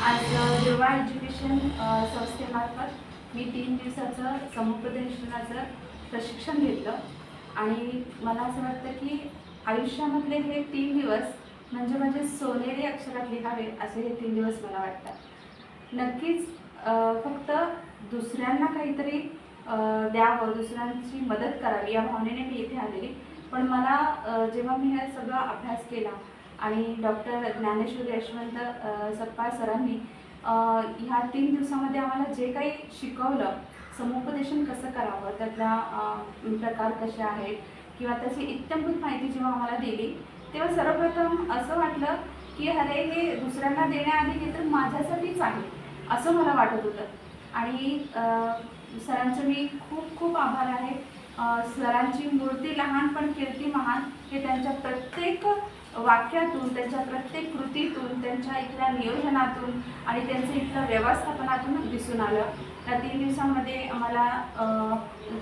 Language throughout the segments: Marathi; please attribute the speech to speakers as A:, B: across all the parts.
A: आज जेव्हा एज्युकेशन संस्थेमार्फत मी तीन दिवसाचं समुपदेशनाचं प्रशिक्षण घेतलं आणि मला असं वाटतं की आयुष्यामधले हे तीन दिवस म्हणजे माझे सोनेरी अक्षरात लिहावे असे हे तीन दिवस मला वाटतात. नक्कीच फक्त दुसऱ्यांना काहीतरी द्यावं दुसऱ्यांची मदत करावी या भावनेने मी इथे आलेली. पण मला जेव्हा मी हा सगळा अभ्यास केला आणि डॉक्टर ज्ञानेश्वर यशवंत अ, सरांनी ह्या तीन दिवसामध्ये आम्हाला जे काही शिकवलं समुपदेशन कसं करावं त्यातला प्रकार कसे आहेत किंवा त्याची इत्यंभूत माहिती जेव्हा आम्हाला दिली तेव्हा सर्वप्रथम असं वाटलं की अरे हे दुसऱ्यांना देण्याआधी हे तर माझ्यासाठीच आहे असं मला वाटत होतं. आणि सरांचं सरांचे मी खूप खूप आभार आहे. सरांची मूर्ती लहान पण कीर्ती महान हे त्यांच्या प्रत्येक वाक्यातून त्यांच्या प्रत्येक कृतीतून त्यांच्या इथल्या नियोजनातून आणि त्यांचं इथल्या व्यवस्थापनातूनच दिसून आलं. त्या तीन दिवसांमध्ये आम्हाला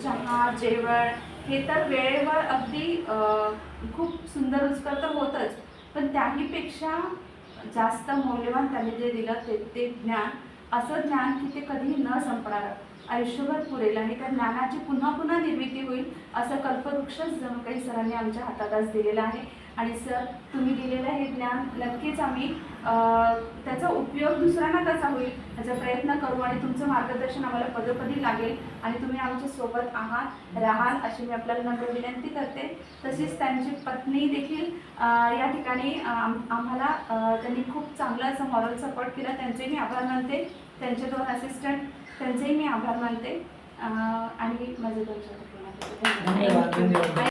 A: चहा जेवण हे तर वेळेवर अगदी खूप सुंदर रुचकर तर होतंच. पण त्याहीपेक्षा जास्त मौल्यवान त्यांनी जे दिलं ते ते ज्ञान असं ज्ञान की ते कधीही न संपणारं. आयुष्यभर पुरेल आणि त्या ज्ञानाची पुन्हा पुन्हा निर्मिती होईल असं कल्पवृक्षच जणू काही सरांनी आमच्या हातात आज दिलेलं आहे. आणि सर तुम्ही दिलेलं हे ज्ञान नक्कीच आम्ही त्याचा उपयोग दुसऱ्यांना कसा होईल याचा प्रयत्न करू आणि तुमचं मार्गदर्शन आम्हाला पदोपदी लागेल आणि तुम्ही आमच्यासोबत आहात राहाल अशी मी आपल्याला नम्र विनंती करते. तसेच त्यांची पत्नी देखील या ठिकाणी आम्हाला त्यांनी खूप चांगलं असं मॉरल सपोर्ट केला. त्यांचे मी आभार मानते. त्यांचे दोन असिस्टंट त्यांचेही मी आभार मानते. आणि माझे दोन
B: धन्यवाद.